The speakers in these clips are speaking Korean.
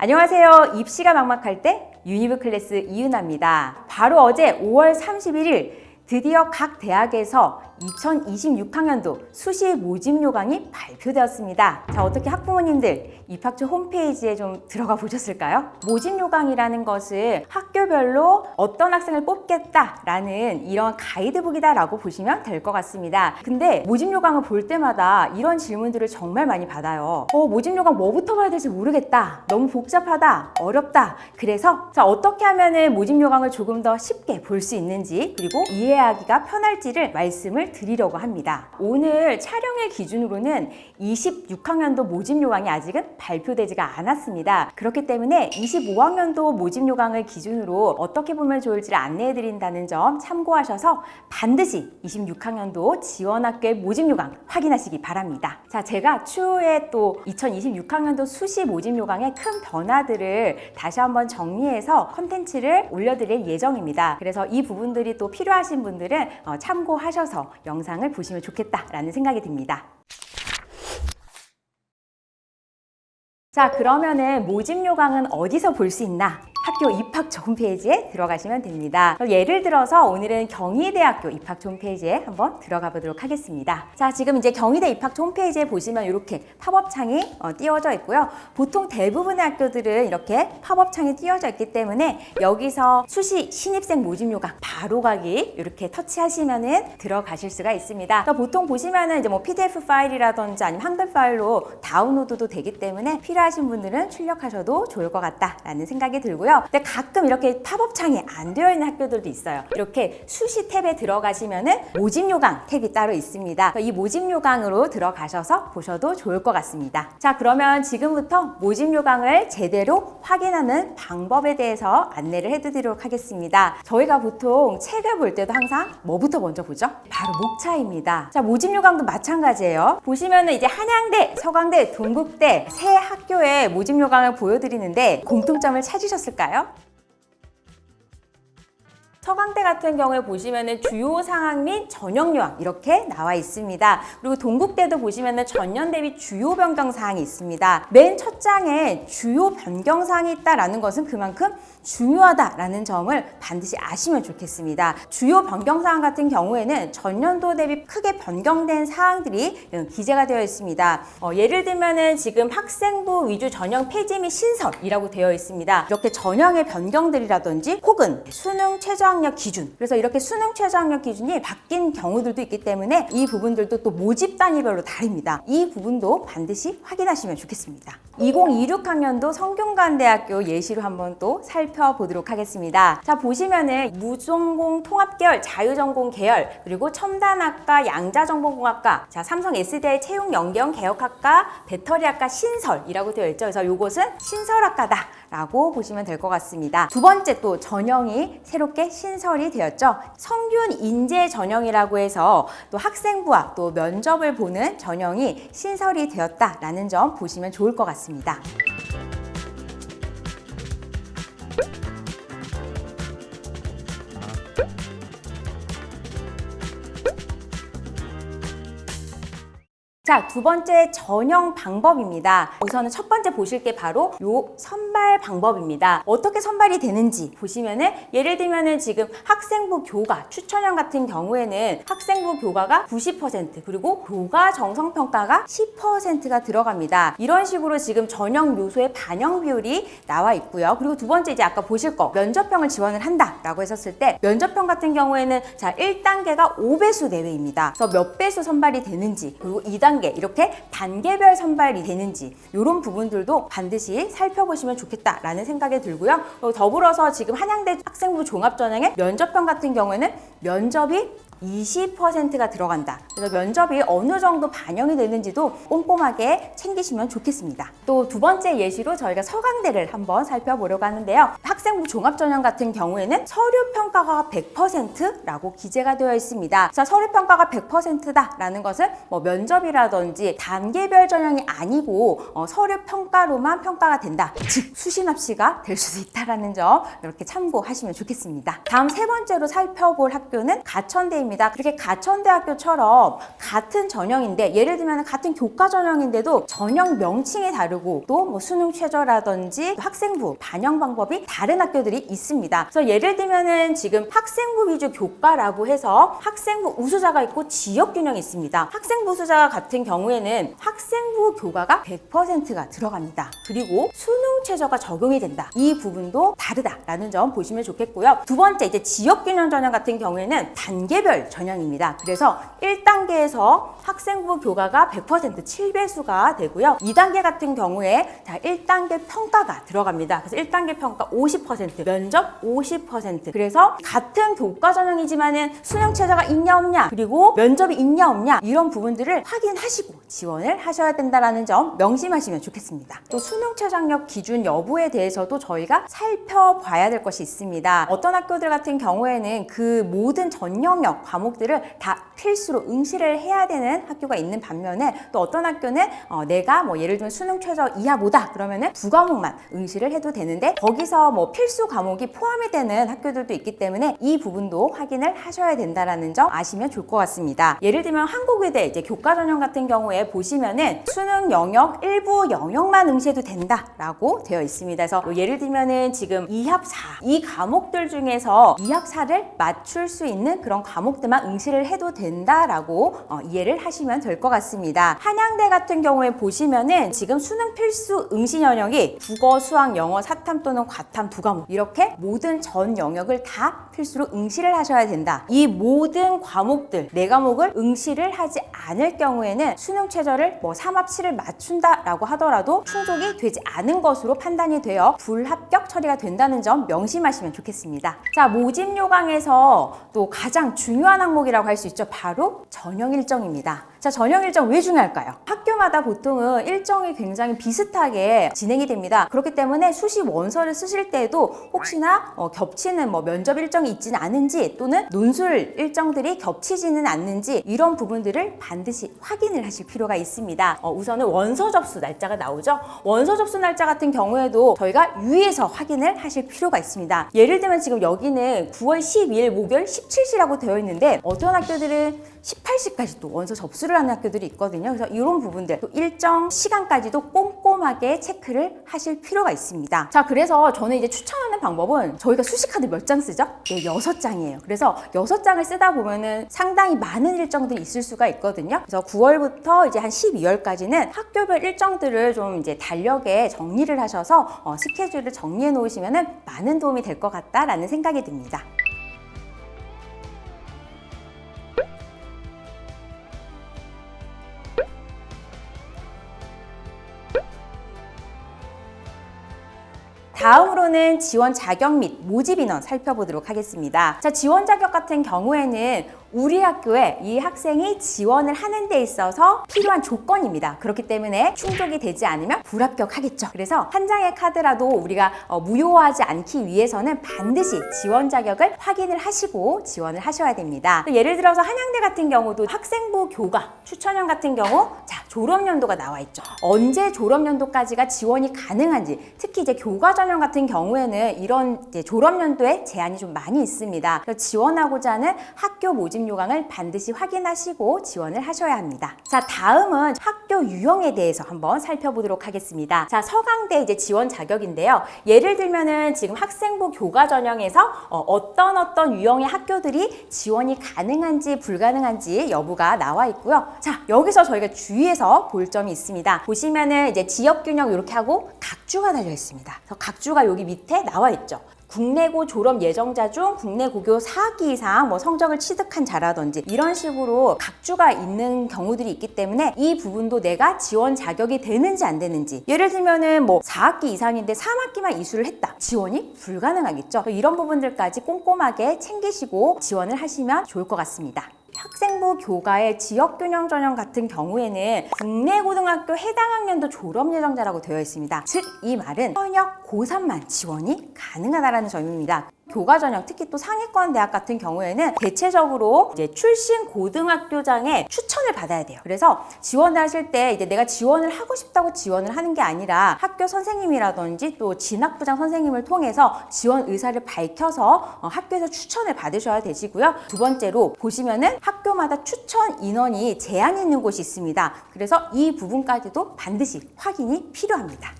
안녕하세요. 입시가 막막할 때 유니브 클래스 이윤아입니다. 바로 어제 5월 31일 드디어 각 대학에서 2026학년도 수시 모집 요강이 발표되었습니다. 자, 어떻게 학부모님들 입학처 홈페이지에 좀 들어가 보셨을까요? 모집 요강이라는 것은 학교별로 어떤 학생을 뽑겠다라는 이런 가이드북이다라고 보시면 될 것 같습니다. 근데 모집 요강을 볼 때마다 이런 질문들을 정말 많이 받아요. 어, 모집 요강 뭐부터 봐야 될지 모르겠다. 너무 복잡하다. 어렵다. 그래서 자, 어떻게 하면은 모집 요강을 조금 더 쉽게 볼 수 있는지 그리고 이해하기가 편할지를 말씀을 드리려고 합니다. 오늘 촬영일 기준으로는 26학년도 모집 요강이 아직은 발표되지가 않았습니다. 그렇기 때문에 25학년도 모집 요강을 기준으로 어떻게 보면 좋을지를 안내해 드린다는 점 참고하셔서 반드시 26학년도 지원학교의 모집 요강 확인하시기 바랍니다. 자, 제가 추후에 또 2026학년도 수시 모집 요강의 큰 변화들을 다시 한번 정리해서 컨텐츠를 올려드릴 예정입니다. 그래서 이 부분들이 또 필요하신 분들은 어, 참고하셔서 영상을 보시면 좋겠다라는 생각이 듭니다. 자, 그러면은 모집 요강은 어디서 볼 수 있나? 학교 입학처 홈페이지에 들어가시면 됩니다. 예를 들어서 오늘은 경희대학교 입학처 홈페이지에 한번 들어가 보도록 하겠습니다. 자, 지금 이제 경희대 입학처 홈페이지에 보시면 이렇게 팝업 창이 어, 띄워져 있고요. 보통 대부분의 학교들은 이렇게 팝업 창이 띄워져 있기 때문에 여기서 수시 신입생 모집 요강 바로 가기 이렇게 터치하시면은 들어가실 수가 있습니다. 그러니까 보통 보시면은 이제 뭐 PDF 파일이라든지 아니면 한글 파일로 다운로드도 되기 때문에 필요하신 분들은 출력하셔도 좋을 것 같다라는 생각이 들고요. 근데 가끔 이렇게 팝업 창이 안 되어 있는 학교들도 있어요. 이렇게 수시 탭에 들어가시면은 모집 요강 탭이 따로 있습니다. 이 모집 요강으로 들어가셔서 보셔도 좋을 것 같습니다. 자, 그러면 지금부터 모집 요강을 제대로 확인하는 방법에 대해서 안내를 해드리도록 하겠습니다. 저희가 보통 책을 볼 때도 항상 뭐부터 먼저 보죠? 바로 목차입니다. 자, 모집 요강도 마찬가지예요. 보시면은 이제 한양대, 서강대, 동국대 세 학교의 모집 요강을 보여드리는데 공통점을 찾으셨을까요? 있을까요? 서강대 같은 경우에 보시면은 주요 상황 및 전형 요항 이렇게 나와 있습니다. 그리고 동국대도 보시면은 전년 대비 주요 변경 사항이 있습니다. 맨 첫 장에 주요 변경 사항이 있다라는 것은 그만큼 중요하다라는 점을 반드시 아시면 좋겠습니다. 주요 변경 사항 같은 경우에는 전년도 대비 크게 변경된 사항들이 기재가 되어 있습니다. 어, 예를 들면은 지금 학생부 위주 전형 폐지 및 신설이라고 되어 있습니다. 이렇게 전형의 변경들이라든지 혹은 수능 최저학 력 기준 그래서 이렇게 수능 최저학력 기준이 바뀐 경우들도 있기 때문에 이 부분들도 또 모집 단위별로 다릅니다. 이 부분도 반드시 확인하시면 좋겠습니다. 2026학년도 성균관대학교 예시로 한번 또 살펴보도록 하겠습니다. 자 보시면은 무전공 통합계열, 자유전공 계열 그리고 첨단학과, 양자정보공학과, 자 삼성 SDI 채용 연계형 개혁학과, 배터리학과 신설이라고 되어 있죠. 그래서 이것은 신설학과다. 라고 보시면 될 것 같습니다. 두 번째 또 전형이 새롭게 신설이 되었죠. 성균 인재 전형이라고 해서 또 학생부와 또 면접을 보는 전형이 신설이 되었다라는 점 보시면 좋을 것 같습니다. 자, 두 번째 전형 방법입니다. 우선은 첫 번째 보실 게 바로 요 선발 방법입니다. 어떻게 선발이 되는지 보시면은 예를 들면은 지금 학생부 교과 추천형 같은 경우에는 학생부 교과가 90% 그리고 교과 정성 평가가 10%가 들어갑니다. 이런 식으로 지금 전형 요소의 반영 비율이 나와 있고요. 그리고 두 번째 이제 아까 보실 거 면접형을 지원을 한다라고 했었을 때 면접형 같은 경우에는 자 1단계가 5배수 내외입니다. 그래서 몇 배수 선발이 되는지 그리고 2단계 이렇게 단계별 선발이 되는지 이런 부분들도 반드시 살펴보시면 좋겠다라는 생각이 들고요. 또 더불어서 지금 한양대 학생부 종합전형의 면접형 같은 경우에는 면접이 20%가 들어간다. 그래서 면접이 어느 정도 반영이 되는지도 꼼꼼하게 챙기시면 좋겠습니다. 또 두 번째 예시로 저희가 서강대를 한번 살펴보려고 하는데요. 학생부 종합전형 같은 경우에는 서류 평가가 100%라고 기재가 되어 있습니다. 그래서 서류 평가가 100%다라는 것은 뭐 면접이라든지 단계별 전형이 아니고 어, 서류 평가로만 평가가 된다. 즉 수신 합시가 될 수도 있다라는 점 이렇게 참고하시면 좋겠습니다. 다음 세 번째로 살펴볼 학교는 가천대입니다. 학교입니다. 그렇게 가천대학교처럼 같은 전형인데 예를 들면 같은 교과 전형인데도 전형 명칭이 다르고 또 뭐 수능 최저라든지 학생부 반영 방법이 다른 학교들이 있습니다. 그래서 예를 들면은 지금 학생부 위주 교과라고 해서 학생부 우수자가 있고 지역 균형이 있습니다. 학생부 우수자 같은 경우에는 학생부 교과가 100%가 들어갑니다. 그리고 수능 최저가 적용이 된다. 이 부분도 다르다라는 점 보시면 좋겠고요. 두 번째 이제 지역 균형 전형 같은 경우에는 단계별 전형입니다. 그래서 1단계에서 학생부 교과가 100% 7배수가 되고요. 2단계 같은 경우에 자 1단계 평가가 들어갑니다. 그래서 1단계 평가 50%, 면접 50%. 그래서 같은 교과 전형이지만은 수능 최저가 있냐 없냐, 그리고 면접이 있냐 없냐 이런 부분들을 확인하시고 지원을 하셔야 된다라는 점 명심하시면 좋겠습니다. 또 수능 최저학력 기준 여부에 대해서도 저희가 살펴봐야 될 것이 있습니다. 어떤 학교들 같은 경우에는 그 모든 전 영역 과목들을 다 필수로 응시를 해야 되는 학교가 있는 반면에 또 어떤 학교는 어, 내가 뭐 예를 들면 수능 최저 이하보다 그러면은 두 과목만 응시를 해도 되는데 거기서 뭐 필수 과목이 포함이 되는 학교들도 있기 때문에 이 부분도 확인을 하셔야 된다라는 점 아시면 좋을 것 같습니다. 예를 들면 한국의대 이제 교과 전형 같은 경우에 보시면은 수능 영역 일부 영역만 응시해도 된다라고 되어 있습니다. 그래서 뭐 예를 들면은 지금 2합 4, 이 과목들 중에서 2합 4를 맞출 수 있는 그런 과목들만 응시를 해도 된다라고 어, 이해를 하시면 될 것 같습니다. 한양대 같은 경우에 보시면은 지금 수능 필수 응시 영역이 국어, 수학, 영어, 사탐 또는 과탐 두 과목 이렇게 모든 전 영역을 다 필수로 응시를 하셔야 된다. 이 모든 과목들 네 과목을 응시를 하지 않을 경우에는 수능 최저를 뭐 3합 7을 맞춘다라고 하더라도 충족이 되지 않은 것으로 판단이 되어 불합격 처리가 된다는 점 명심하시면 좋겠습니다. 자, 모집 요강에서 또 가장 중요한 항목이라고 할 수 있죠. 바로 전형 일정입니다. 자, 전형 일정 왜 중요할까요? 학교마다 보통은 일정이 굉장히 비슷하게 진행이 됩니다. 그렇기 때문에 수시 원서를 쓰실 때도 혹시나 어, 겹치는 뭐 면접 일정이 있지는 않은지 또는 논술 일정들이 겹치지는 않는지 이런 부분들을 반드시 확인을 하실 필요가 있습니다. 어, 우선은 원서 접수 날짜가 나오죠. 원서 접수 날짜 같은 경우에도 저희가 유의해서 확인을 하실 필요가 있습니다. 예를 들면 지금 여기는 9월 12일 목요일 17시라고 되어 있는데 어떤 학교들은 18시까지 또 원서 접수를 하는 학교들이 있거든요. 그래서 이런 부분들 또 일정 시간까지도 꼼꼼하게 체크를 하실 필요가 있습니다. 자, 그래서 저는 이제 추천하는 방법은 저희가 수시카드 몇 장 쓰죠? 네, 여섯 장이에요. 그래서 여섯 장을 쓰다 보면은 상당히 많은 일정들이 있을 수가 있거든요. 그래서 9월부터 이제 한 12월까지는 학교별 일정들을 좀 이제 달력에 정리를 하셔서 어, 스케줄을 정리해 놓으시면은 많은 도움이 될 것 같다라는 생각이 듭니다. 다음으로는 지원 자격 및 모집 인원 살펴보도록 하겠습니다. 자, 지원 자격 같은 경우에는 우리 학교에 이 학생이 지원을 하는 데 있어서 필요한 조건입니다. 그렇기 때문에 충족이 되지 않으면 불합격하겠죠. 그래서 한 장의 카드라도 우리가 어, 무효하지 않기 위해서는 반드시 지원 자격을 확인을 하시고 지원을 하셔야 됩니다. 예를 들어서 한양대 같은 경우도 학생부 교과 추천형 같은 경우 자 졸업 연도가 나와 있죠. 언제 졸업 연도까지가 지원이 가능한지 특히 이제 교과 전형 같은 경우에는 이런 이제 졸업 연도에 제한이 좀 많이 있습니다. 그래서 지원하고자 하는 학교 모집 요강을 반드시 확인하시고 지원을 하셔야 합니다. 자, 다음은 학교 유형에 대해서 한번 살펴보도록 하겠습니다. 자, 서강대 이제 지원 자격인데요. 예를 들면은 지금 학생부 교과 전형에서 어, 떤 어떤 유형의 학교들이 지원이 가능한지 불가능한지 여부가 나와 있고요. 자, 여기서 저희가 주의해서 볼 점이 있습니다. 보시면은 이제 지역 균형 이렇게 하고 각주가 달려 있습니다. 각주가 여기 밑에 나와 있죠. 국내고 졸업 예정자 중 국내 고교 4학기 이상 뭐 성적을 취득한 자라든지 이런 식으로 각주가 있는 경우들이 있기 때문에 이 부분도 내가 지원 자격이 되는지 안 되는지 예를 들면은 뭐 4학기 이상인데 3학기만 이수를 했다 지원이 불가능하겠죠 이런 부분들까지 꼼꼼하게 챙기시고 지원을 하시면 좋을 것 같습니다. 학생부 교과의 지역균형 전형 같은 경우에는 국내 고등학교 해당 학년도 졸업 예정자라고 되어 있습니다. 즉 이 말은 현역 고3만 지원이 가능하다라는 점입니다. 교과 전형 특히 또 상위권 대학 같은 경우에는 대체적으로 이제 출신 고등학교장의 추천을 받아야 돼요. 그래서 지원을 하실 때 이제 내가 지원을 하고 싶다고 지원을 하는 게 아니라 학교 선생님이라든지 또 진학부장 선생님을 통해서 지원 의사를 밝혀서 어, 학교에서 추천을 받으셔야 되시고요. 두 번째로 보시면은 학교마다 추천 인원이 제한이 있는 곳이 있습니다. 그래서 이 부분까지도 반드시 확인이 필요합니다.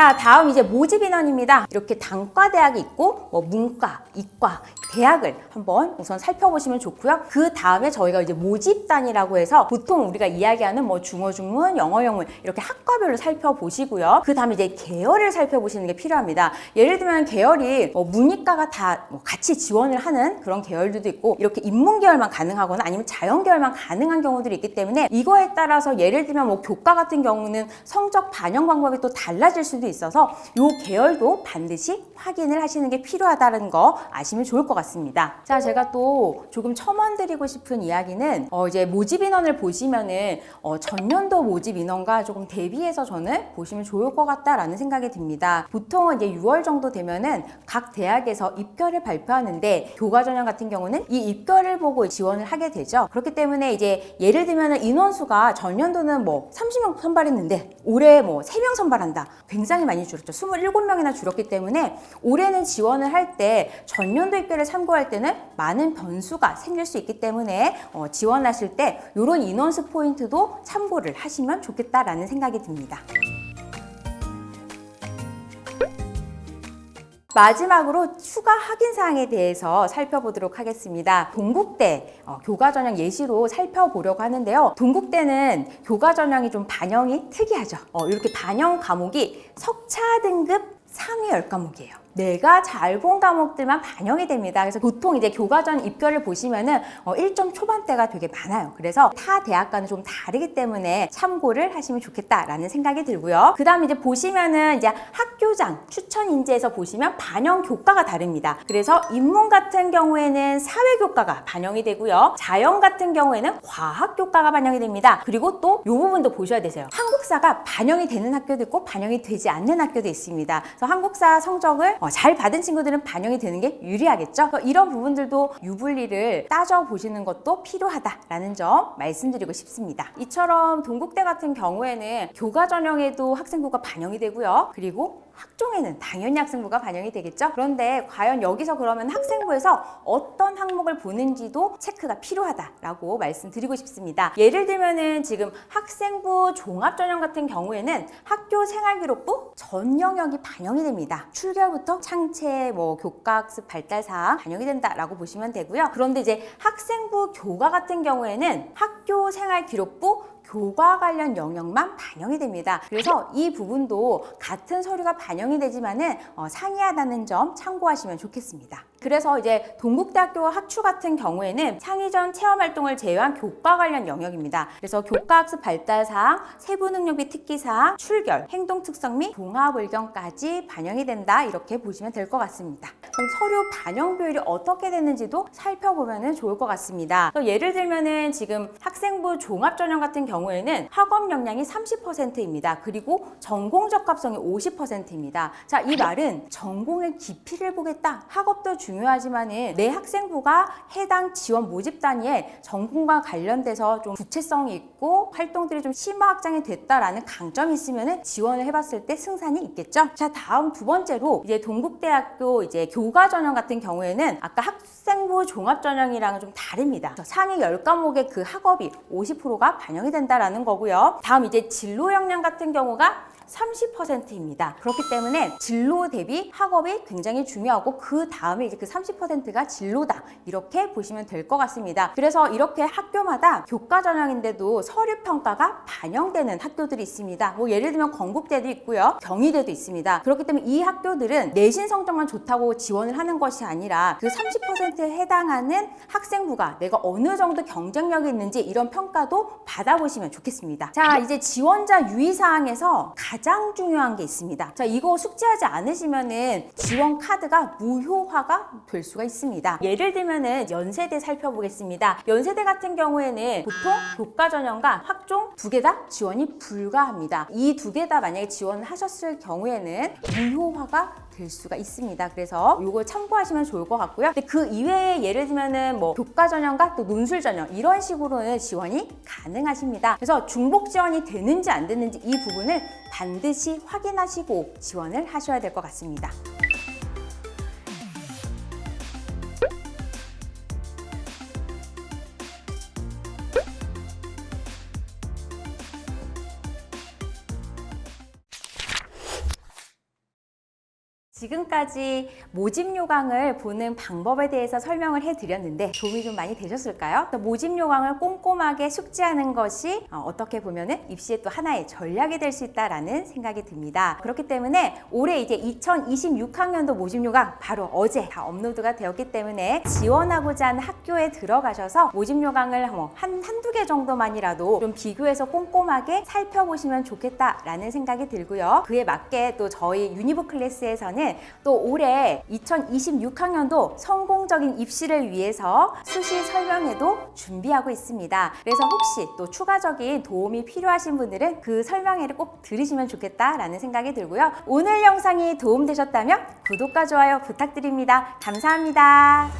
자, 다음 이제 모집 인원입니다. 이렇게 단과 대학이 있고 뭐 문과, 이과, 대학을 한번 우선 살펴보시면 좋고요. 그 다음에 저희가 이제 모집단이라고 해서 보통 우리가 이야기하는 뭐 중어 중문, 영어 영문 이렇게 학과별로 살펴보시고요. 그 다음에 이제 계열을 살펴보시는 게 필요합니다. 예를 들면 계열이 뭐 문이과가 다 뭐 같이 지원을 하는 그런 계열들도 있고 이렇게 인문 계열만 가능하거나 아니면 자연 계열만 가능한 경우들이 있기 때문에 이거에 따라서 예를 들면 뭐 교과 같은 경우는 성적 반영 방법이 또 달라질 수도 있어서 요 계열도 반드시 확인을 하시는 게 필요하다는 거 아시면 좋을 것 같 습니다. 자, 제가 또 조금 첨언드리고 싶은 이야기는 어 이제 모집 인원을 보시면은 어 전년도 모집 인원과 조금 대비해서 저는 보시면 좋을 것 같다라는 생각이 듭니다. 보통은 이제 6월 정도 되면은 각 대학에서 입결을 발표하는데 교과 전형 같은 경우는 이 입결을 보고 지원을 하게 되죠. 그렇기 때문에 이제 예를 들면은 인원수가 전년도는 뭐 30명 선발했는데 올해 뭐 3명 선발한다. 굉장히 많이 줄었죠. 27명이나 줄었기 때문에 올해는 지원을 할 때 전년도 입결을 참고할 때는 많은 변수가 생길 수 있기 때문에 어, 지원하실 때 이런 인원수 포인트도 참고를 하시면 좋겠다라는 생각이 듭니다. 마지막으로 추가 확인 사항에 대해서 살펴보도록 하겠습니다. 동국대 어, 교과 전형 예시로 살펴보려고 하는데요. 동국대는 교과 전형이 좀 반영이 특이하죠. 어, 이렇게 반영 과목이 석차 등급 상위 10과목이에요. 내가 잘 본 과목들만 반영이 됩니다. 그래서 보통 이제 교과전 입결을 보시면은 어, 1점 초반대가 되게 많아요. 그래서 타 대학과는 좀 다르기 때문에 참고를 하시면 좋겠다라는 생각이 들고요. 그 다음 이제 보시면은 이제 학교장 추천 인재에서 보시면 반영 교과가 다릅니다. 그래서 인문 같은 경우에는 사회 교과가 반영이 되고요. 자연 같은 경우에는 과학 교과가 반영이 됩니다. 그리고 또 이 부분도 보셔야 되세요. 한국사가 반영이 되는 학교도 있고 반영이 되지 않는 학교도 있습니다. 그래서 한국사 성적을 어, 잘 받은 친구들은 반영이 되는 게 유리하겠죠. 이런 부분들도 유불리를 따져 보시는 것도 필요하다라는 점 말씀드리고 싶습니다. 이처럼 동국대 같은 경우에는 교과 전형에도 학생부가 반영이 되고요. 그리고 학종에는 당연히 학생부가 반영이 되겠죠. 그런데 과연 여기서 그러면 학생부에서 어떤 항목을 보는지도 체크가 필요하다라고 말씀드리고 싶습니다. 예를 들면은 지금 학생부 종합전형 같은 경우에는 학교 생활기록부 전 영역이 반영이 됩니다. 출결부터 창체, 뭐 교과학습 발달 사항 반영이 된다라고 보시면 되고요. 그런데 이제 학생부 교과 같은 경우에는 학교 생활기록부 교과 관련 영역만 반영이 됩니다. 그래서 이 부분도 같은 서류가 반영이 되지만은 어, 상이하다는 점 참고하시면 좋겠습니다. 그래서 이제 동국대학교 학추 같은 경우에는 창의전 체험 활동을 제외한 교과 관련 영역입니다. 그래서 교과학습 발달 사항, 세부 능력비 특기 사항, 출결, 행동 특성 및 종합 의견까지 반영이 된다 이렇게 보시면 될 것 같습니다. 그럼 서류 반영 비율이 어떻게 되는지도 살펴보면 좋을 것 같습니다. 예를 들면은 지금 학생부 종합 전형 같은 경우에는 학업 역량이 30%입니다. 그리고 전공 적합성이 50%입니다. 자, 이 말은 전공의 깊이를 보겠다. 학업도 중요하지만은 내 학생부가 해당 지원 모집 단위에 전공과 관련돼서 좀 구체성이 있고 활동들이 좀 심화 확장이 됐다라는 강점이 있으면은 지원을 해봤을 때 승산이 있겠죠. 자, 다음 두 번째로 이제 동국대학교 이제 교과 전형 같은 경우에는 아까 학생 부 종합 전형이랑은 좀 다릅니다. 상위 10과목의 그 학업이 50%가 반영이 된다라는 거고요. 다음 이제 진로 역량 같은 경우가 30%입니다. 그렇기 때문에 진로 대비 학업이 굉장히 중요하고 그 다음에 이제 그 30%가 진로다. 이렇게 보시면 될 것 같습니다. 그래서 이렇게 학교마다 교과 전형인데도 서류 평가가 반영되는 학교들이 있습니다. 뭐 예를 들면 건국대도 있고요. 경희대도 있습니다. 그렇기 때문에 이 학교들은 내신 성적만 좋다고 지원을 하는 것이 아니라 그 30%에 해당하는 학생부가 내가 어느 정도 경쟁력이 있는지 이런 평가도 받아보시면 좋겠습니다. 자, 이제 지원자 유의사항에서 가장 중요한 게 있습니다. 자, 이거 숙지하지 않으시면은 지원 카드가 무효화가 될 수가 있습니다. 예를 들면은 연세대 살펴보겠습니다. 연세대 같은 경우에는 보통 교과 전형과 학종 두 개 다 지원이 불가합니다. 이 두 개 다 만약에 지원을 하셨을 경우에는 무효화가 될 수가 있습니다. 그래서 이걸 참고하시면 좋을 것 같고요. 근데 그 이외에 예를 들면은 뭐 교과 전형과 또 논술 전형 이런 식으로는 지원이 가능하십니다. 그래서 중복 지원이 되는지 안 되는지 이 부분을 반드시 확인하시고 지원을 하셔야 될 것 같습니다. 지금까지 모집 요강을 보는 방법에 대해서 설명을 해드렸는데 도움이 좀 많이 되셨을까요? 모집 요강을 꼼꼼하게 숙지하는 것이 어, 어떻게 보면은 입시의 또 하나의 전략이 될 수 있다라는 생각이 듭니다. 그렇기 때문에 올해 이제 2026학년도 모집 요강 바로 어제 다 업로드가 되었기 때문에 지원하고자 하는 학교에 들어가셔서 모집 요강을 뭐 한, 한두 개 정도만이라도 좀 비교해서 꼼꼼하게 살펴보시면 좋겠다라는 생각이 들고요. 그에 맞게 또 저희 유니브 클래스에서는 또 올해 2026학년도 성공적인 입시를 위해서 수시 설명회도 준비하고 있습니다. 그래서 혹시 또 추가적인 도움이 필요하신 분들은 그 설명회를 꼭 들으시면 좋겠다라는 생각이 들고요. 오늘 영상이 도움되셨다면 구독과 좋아요 부탁드립니다. 감사합니다.